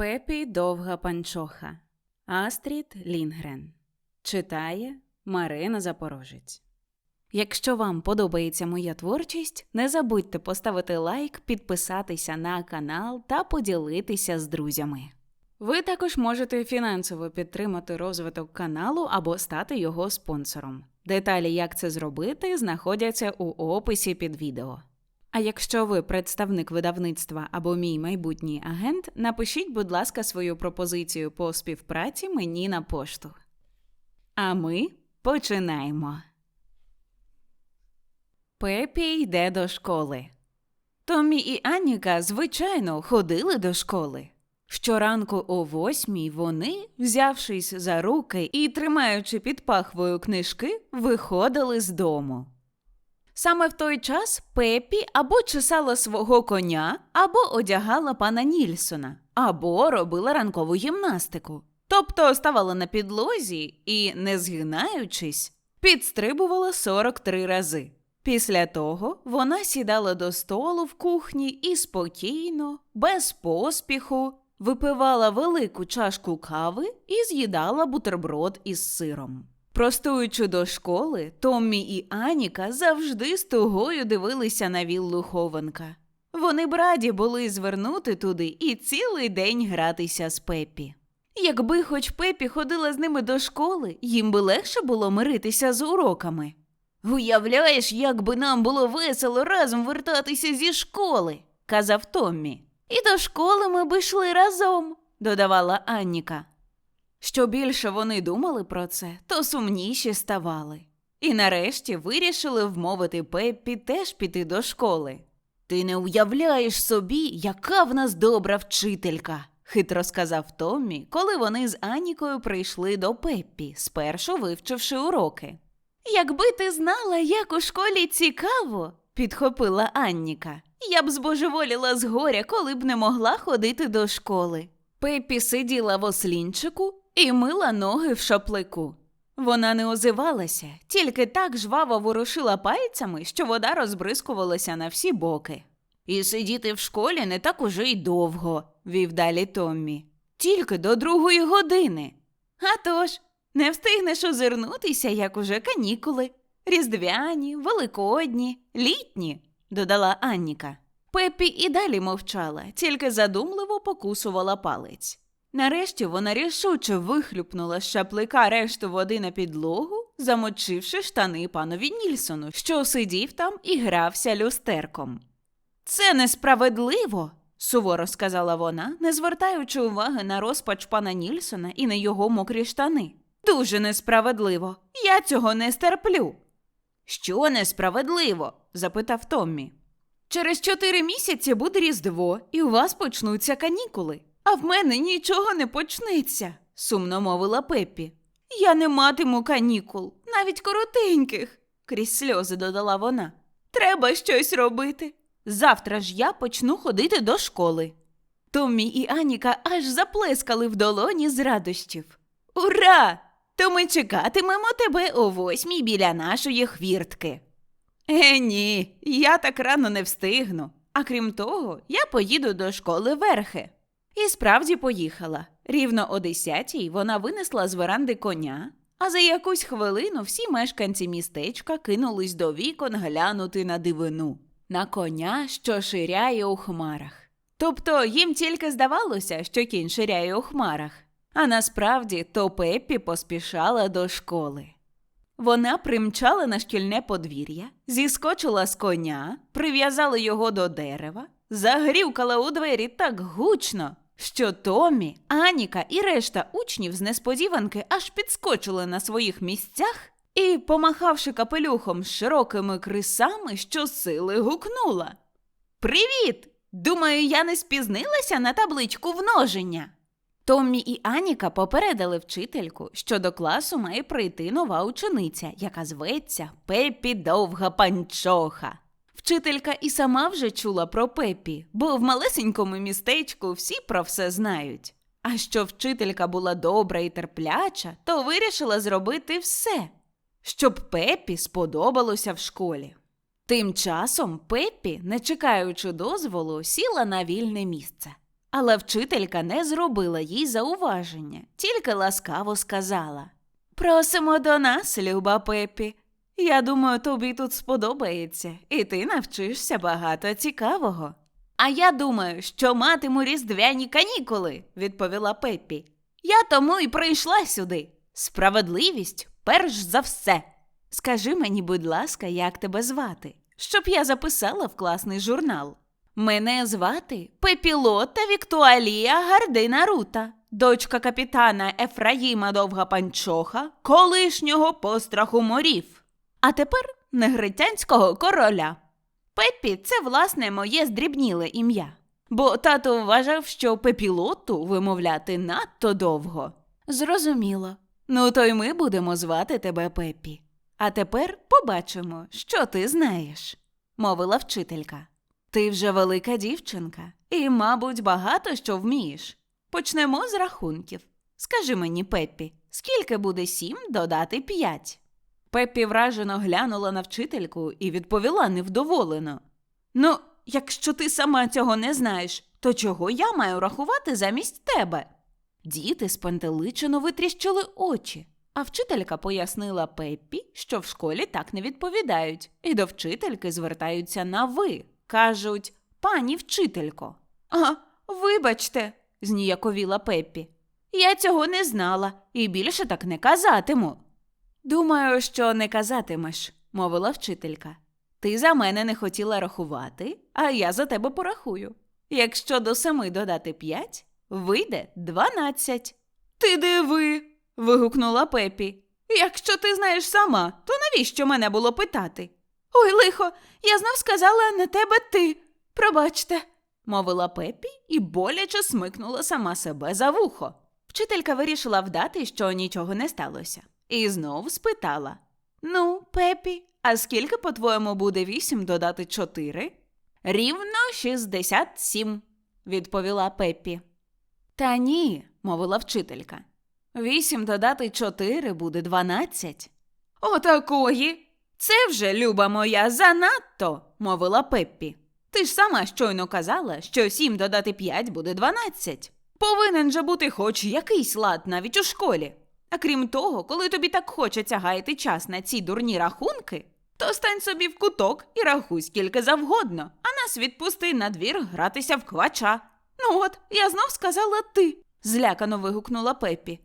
Пепі довга панчоха. Астрід Лінгрен. Читає Марина Запорожець. Якщо вам подобається моя творчість, не забудьте поставити лайк, підписатися на канал та поділитися з друзями. Ви також можете фінансово підтримати розвиток каналу або стати його спонсором. Деталі, як це зробити, знаходяться у описі під відео. А якщо ви представник видавництва або мій майбутній агент, напишіть, будь ласка, свою пропозицію по співпраці мені на пошту. А ми починаємо. Пепі йде до школи. Томі і Аніка, звичайно, ходили до школи. Щоранку о восьмій вони, взявшись за руки і тримаючи під пахвою книжки, виходили з дому. Саме в той час Пепі або чесала свого коня, або одягала пана Нільсона, або робила ранкову гімнастику. Тобто ставала на підлозі і, не згинаючись, підстрибувала 43 рази. Після того вона сідала до столу в кухні і спокійно, без поспіху, випивала велику чашку кави і з'їдала бутерброд із сиром. Простуючи до школи, Томмі і Аніка завжди з тугою дивилися на віллу хованка. Вони б раді були звернути туди і цілий день гратися з Пепі. Якби хоч Пепі ходила з ними до школи, їм би легше було миритися з уроками. Уявляєш, як би нам було весело разом вертатися зі школи, казав Томмі. І до школи ми б йшли разом, додавала Анніка. Що більше вони думали про це, то сумніші ставали. І нарешті вирішили вмовити Пеппі теж піти до школи. Ти не уявляєш собі, яка в нас добра вчителька, хитро сказав Томмі, коли вони з Анікою прийшли до Пеппі, спершу вивчивши уроки. Якби ти знала, як у школі цікаво, підхопила Анніка. Я б збожеволіла з горя, коли б не могла ходити до школи. Пеппі сиділа в ослінчику і мила ноги в шаплику. Вона не озивалася, тільки так жваво ворушила пальцями, що вода розбризкувалася на всі боки. І сидіти в школі не так уже й довго, вів далі Томмі. Тільки до другої години. А тож, не встигнеш озирнутися, як уже канікули. Різдвяні, великодні, літні, додала Анніка. Пеппі і далі мовчала, тільки задумливо покусувала палець. Нарешті вона рішуче вихлюпнула з шаплика решту води на підлогу, замочивши штани панові Нільсону, що сидів там і грався люстерком. Це несправедливо, суворо сказала вона, не звертаючи уваги на розпач пана Нільсона і на його мокрі штани. Дуже несправедливо. Я цього не стерплю. Що несправедливо? запитав Томмі. Через чотири місяці буде Різдво, і у вас почнуться канікули. А в мене нічого не почнеться, сумно мовила Пеппі. Я не матиму канікул, навіть коротеньких, крізь сльози додала вона. Треба щось робити. Завтра ж я почну ходити до школи. Томмі і Аніка аж заплескали в долоні з радощів. Ура! То ми чекатимемо тебе о восьмій біля нашої хвіртки. Е, ні, я так рано не встигну. А крім того, я поїду до школи верхи. І справді поїхала. Рівно о десятій вона винесла з веранди коня, а за якусь хвилину всі мешканці містечка кинулись до вікон глянути на дивину, на коня, що ширяє у хмарах. Тобто їм тільки здавалося, що кінь ширяє у хмарах, а насправді то Пеппі поспішала до школи. Вона примчала на шкільне подвір'я, зіскочила з коня, прив'язала його до дерева, загрівкала у двері так гучно, що Томі, Аніка і решта учнів з несподіванки аж підскочили на своїх місцях і, помахавши капелюхом з широкими крисами, щосили гукнула. Привіт! Думаю, я не спізнилася на табличку множення. Томмі і Аніка попередили вчительку, що до класу має прийти нова учениця, яка зветься Пепі Довга Панчоха. Вчителька і сама вже чула про Пепі, бо в малесенькому містечку всі про все знають. А що вчителька була добра і терпляча, то вирішила зробити все, щоб Пепі сподобалося в школі. Тим часом Пеппі, не чекаючи дозволу, сіла на вільне місце. Але вчителька не зробила їй зауваження, тільки ласкаво сказала: Просимо до нас, люба Пепі. Я думаю, тобі тут сподобається, і ти навчишся багато цікавого. А я думаю, що матиму різдвяні канікули, відповіла Пеппі. Я тому і прийшла сюди. Справедливість перш за все. Скажи мені, будь ласка, як тебе звати, щоб я записала в класний журнал. Мене звати Пепілота Віктуалія Гардина Рута, дочка капітана Ефраїма Довга Панчоха, колишнього постраху морів, а тепер негритянського короля. Пеппі це власне моє здрібніле ім'я. Бо тато вважав, що пепілоту вимовляти надто довго. Зрозуміло. Ну, то й ми будемо звати тебе Пеппі. А тепер побачимо, що ти знаєш, мовила вчителька. Ти вже велика дівчинка, і, мабуть, багато що вмієш. Почнемо з рахунків. Скажи мені, Пеппі, скільки буде сім додати п'ять? Пеппі вражено глянула на вчительку і відповіла невдоволено. Ну, якщо ти сама цього не знаєш, то чого я маю рахувати замість тебе? Діти спантеличено витріщили очі, а вчителька пояснила Пеппі, що в школі так не відповідають, і до вчительки звертаються на ви. Кажуть, пані вчителько. А, вибачте, зніяковіла Пеппі. Я цього не знала і більше так не казатиму. Думаю, що не казатимеш, мовила вчителька. Ти за мене не хотіла рахувати, а я за тебе порахую. Якщо до семи додати п'ять, вийде дванадцять. Ти диви. вигукнула Пепі. Якщо ти знаєш сама, то навіщо мене було питати? Ой, лихо, я знов сказала на тебе ти. Пробачте, мовила Пепі і боляче смикнула сама себе за вухо. Вчителька вирішила вдати, що нічого не сталося, і знов спитала: Ну, Пепі, а скільки, по-твоєму, буде вісім додати чотири? Рівно шістдесят сім, відповіла Пеппі. Та ні, мовила вчителька. Вісім додати чотири буде дванадцять. Отакої. Це вже, люба моя, занадто, мовила Пеппі. Ти ж сама щойно казала, що сім додати п'ять буде дванадцять. Повинен же бути хоч якийсь лад навіть у школі. А крім того, коли тобі так хочеться гаяти час на ці дурні рахунки, то стань собі в куток і рахуй скільки завгодно, а нас відпусти на двір гратися в квача. Ну от, я знов сказала ти, злякано вигукнула Пеппі.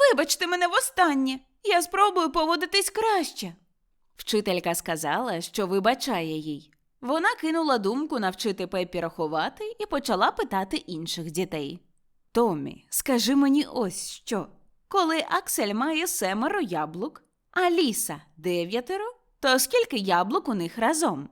Вибачте мене востаннє, я спробую поводитись краще. Вчителька сказала, що вибачає їй. Вона кинула думку навчити Пеппі рахувати і почала питати інших дітей. Томі, скажи мені ось що. Коли Аксель має семеро яблук, а ліса дев'ятеро, то скільки яблук у них разом?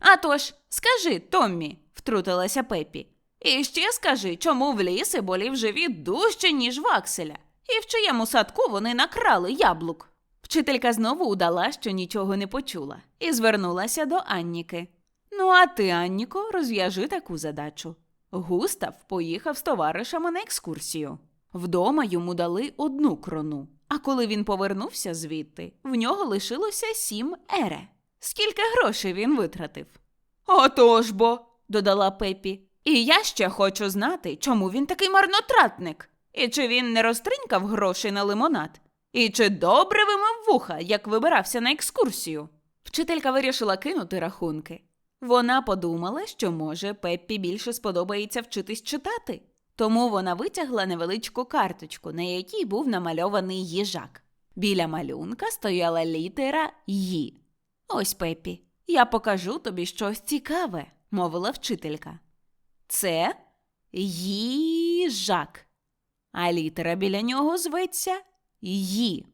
А тож, скажи, Томмі, втрутилася Пеппі. І ще скажи, чому в ліси болів живіт дужче, ніж в Акселя, і в чиєму садку вони накрали яблук. Вчителька знову удала, що нічого не почула, і звернулася до Анніки. Ну, а ти, Анніко, розв'яжи таку задачу. Густав поїхав з товаришами на екскурсію. Вдома йому дали одну крону, а коли він повернувся звідти, в нього лишилося сім ере. Скільки грошей він витратив? Отож бо, додала Пепі. І я ще хочу знати, чому він такий марнотратник, і чи він не розтринькав грошей на лимонад, і чи добре вимив вуха, як вибирався на екскурсію. Вчителька вирішила кинути рахунки. Вона подумала, що, може, Пеппі більше сподобається вчитись читати. Тому вона витягла невеличку карточку, на якій був намальований їжак. Біля малюнка стояла літера Ї. Ось, Пеппі, я покажу тобі щось цікаве, мовила вчителька. Це їжак. А літера біля нього зветься Ї.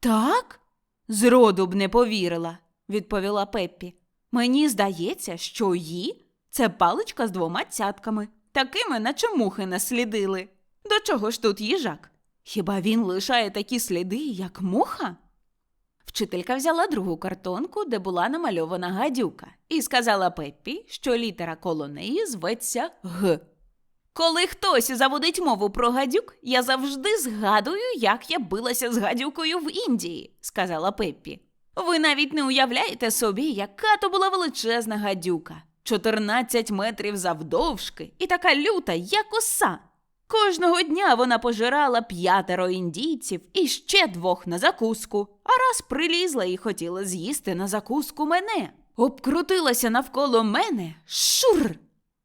Так? Зроду б не повірила, відповіла Пеппі. Мені здається, що Ї це паличка з двома цятками, такими, наче мухи наслідили. До чого ж тут їжак? Хіба він лишає такі сліди, як муха? Вчителька взяла другу картонку, де була намальована гадюка, і сказала Пеппі, що літера коло неї зветься Г. Коли хтось заводить мову про гадюк, я завжди згадую, як я билася з гадюкою в Індії, сказала Пеппі. Ви навіть не уявляєте собі, яка то була величезна гадюка. 14 метрів завдовжки і така люта, як оса. Кожного дня вона пожирала п'ятеро індійців і ще двох на закуску, а раз прилізла і хотіла з'їсти на закуску мене. Обкрутилася навколо мене шур.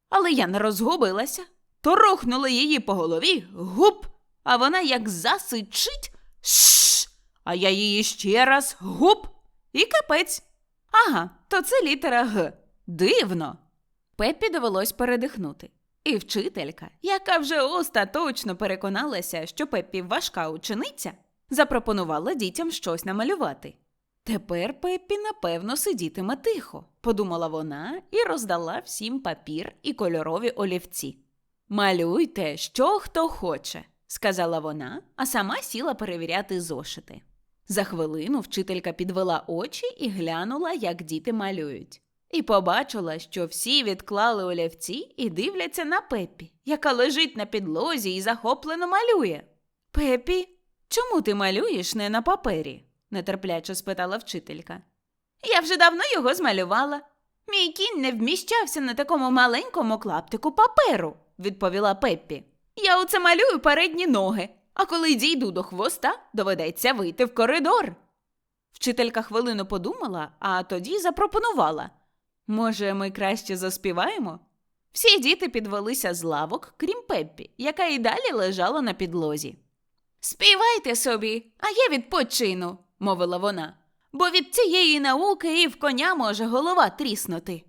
Але я не розгубилася, торохнула її по голові гуп, а вона як засичить шш, а я її ще раз гуп і капець. Ага, то це літера Г. Дивно. Пеппі довелось передихнути. І вчителька, яка вже остаточно переконалася, що Пеппі важка учениця, запропонувала дітям щось намалювати. Тепер Пеппі, напевно, сидітиме тихо, подумала вона і роздала всім папір і кольорові олівці. Малюйте, що хто хоче, сказала вона, а сама сіла перевіряти зошити. За хвилину вчителька підвела очі і глянула, як діти малюють. І побачила, що всі відклали олівці і дивляться на Пеппі, яка лежить на підлозі і захоплено малює. Пеппі, чому ти малюєш не на папері? нетерпляче спитала вчителька. Я вже давно його змалювала. Мій кінь не вміщався на такому маленькому клаптику паперу, відповіла Пеппі. Я оце малюю передні ноги, а коли дійду до хвоста, доведеться вийти в коридор. Вчителька хвилину подумала, а тоді запропонувала. Може, ми краще заспіваємо? Всі діти підвелися з лавок, крім Пеппі, яка і далі лежала на підлозі. Співайте собі, а я відпочину, мовила вона, бо від цієї науки і в коня може голова тріснути.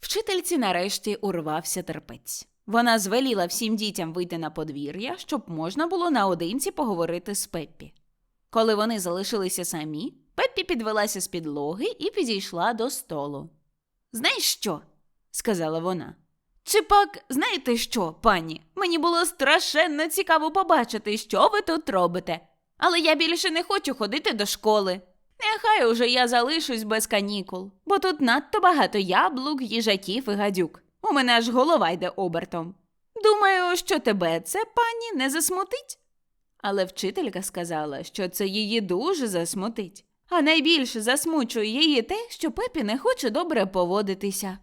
Вчительці нарешті урвався терпець. Вона звеліла всім дітям вийти на подвір'я, щоб можна було наодинці поговорити з Пеппі. Коли вони залишилися самі, Пеппі підвелася з підлоги і підійшла до столу. Знаєш що? сказала вона. Чи пак, знаєте що, пані? Мені було страшенно цікаво побачити, що ви тут робите. Але я більше не хочу ходити до школи. Нехай уже я залишусь без канікул, бо тут надто багато яблук, їжаків і гадюк. У мене аж голова йде обертом. Думаю, що тебе це, пані, не засмутить. Але вчителька сказала, що це її дуже засмутить. А найбільше засмучує її те, що Пепі не хоче добре поводитися.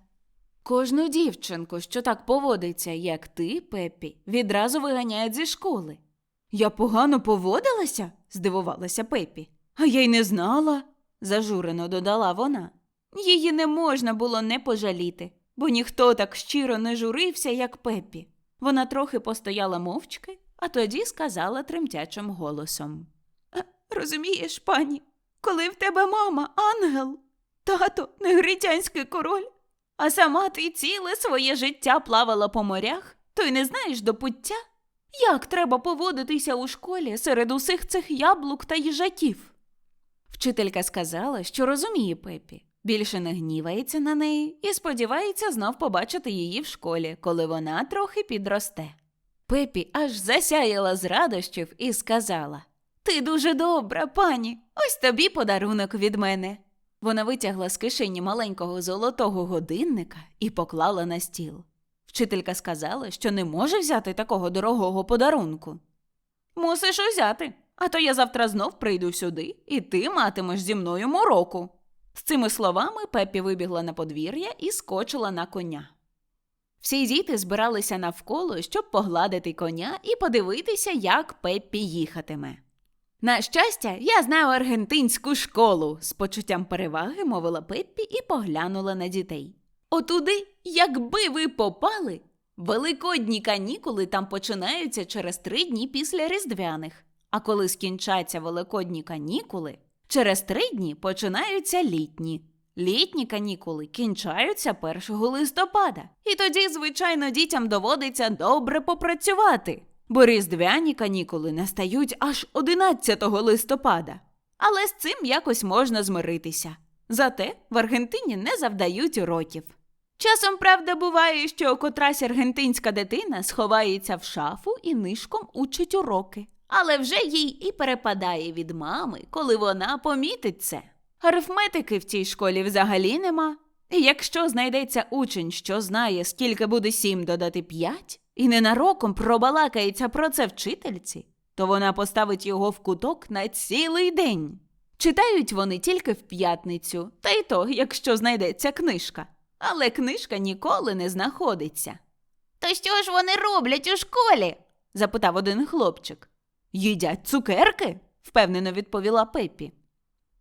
Кожну дівчинку, що так поводиться, як ти, Пеппі, відразу виганяють зі школи. Я погано поводилася? здивувалася Пепі. А я й не знала, зажурено додала вона. Її не можна було не пожаліти, бо ніхто так щиро не журився, як Пеппі. Вона трохи постояла мовчки, а тоді сказала тремтячим голосом. «Е, Розумієш, пані, коли в тебе мама ангел, тато негритянський король, а сама ти ціле своє життя плавала по морях, то й не знаєш до пуття? Як треба поводитися у школі серед усіх цих яблук та їжаків? Вчителька сказала, що розуміє Пепі, більше не гнівається на неї і сподівається знов побачити її в школі, коли вона трохи підросте. Пепі аж засяяла з радощів і сказала Ти дуже добра, пані, ось тобі подарунок від мене. Вона витягла з кишені маленького золотого годинника і поклала на стіл. Вчителька сказала, що не може взяти такого дорогого подарунку. Мусиш узяти, а то я завтра знов прийду сюди, і ти матимеш зі мною мороку. З цими словами Пеппі вибігла на подвір'я і скочила на коня. Всі діти збиралися навколо, щоб погладити коня і подивитися, як Пеппі їхатиме. На щастя, я знаю аргентинську школу, з почуттям переваги мовила Пеппі і поглянула на дітей. Отуди, якби ви попали, великодні канікули там починаються через три дні після різдвяних. А коли скінчаться великодні канікули, через три дні починаються літні. Літні канікули кінчаються 1 листопада. І тоді, звичайно, дітям доводиться добре попрацювати, бо різдвяні канікули настають аж 11 листопада. Але з цим якось можна змиритися. Зате в Аргентині не завдають уроків. Часом, правда, буває, що котрась аргентинська дитина сховається в шафу і нишком учить уроки. Але вже їй і перепадає від мами, коли вона помітить це. Арифметики в цій школі взагалі нема. І якщо знайдеться учень, що знає, скільки буде сім додати п'ять, і ненароком пробалакається про це вчительці, то вона поставить його в куток на цілий день. Читають вони тільки в п'ятницю, та й то, якщо знайдеться книжка. але книжка ніколи не знаходиться. То що ж вони роблять у школі? запитав один хлопчик. Їдять цукерки? впевнено відповіла Пеппі.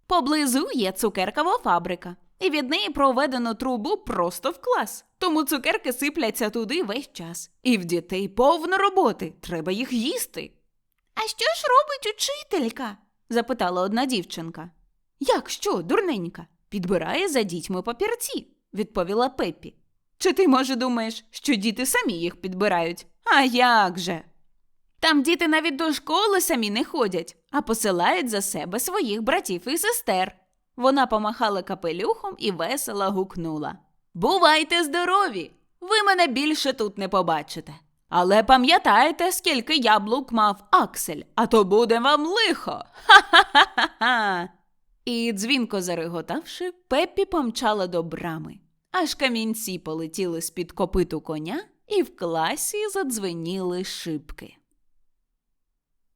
Поблизу є цукеркова фабрика, і від неї проведено трубу просто в клас. Тому цукерки сипляться туди весь час. І в дітей повно роботи, треба їх їсти. А що ж робить учителька? запитала одна дівчинка. Як що, дурненька? Підбирає за дітьми папірці, відповіла Пеппі. Чи ти, може, думаєш, що діти самі їх підбирають? А як же? Там діти навіть до школи самі не ходять, а посилають за себе своїх братів і сестер. Вона помахала капелюхом і весело гукнула. Бувайте здорові! Ви мене більше тут не побачите. Але пам'ятайте, скільки яблук мав Аксель, а то буде вам лихо. Ха-ха-ха-ха. І дзвінко зареготавши, Пеппі помчала до брами. Аж камінці полетіли з-під копиту коня, і в класі задзвеніли шибки.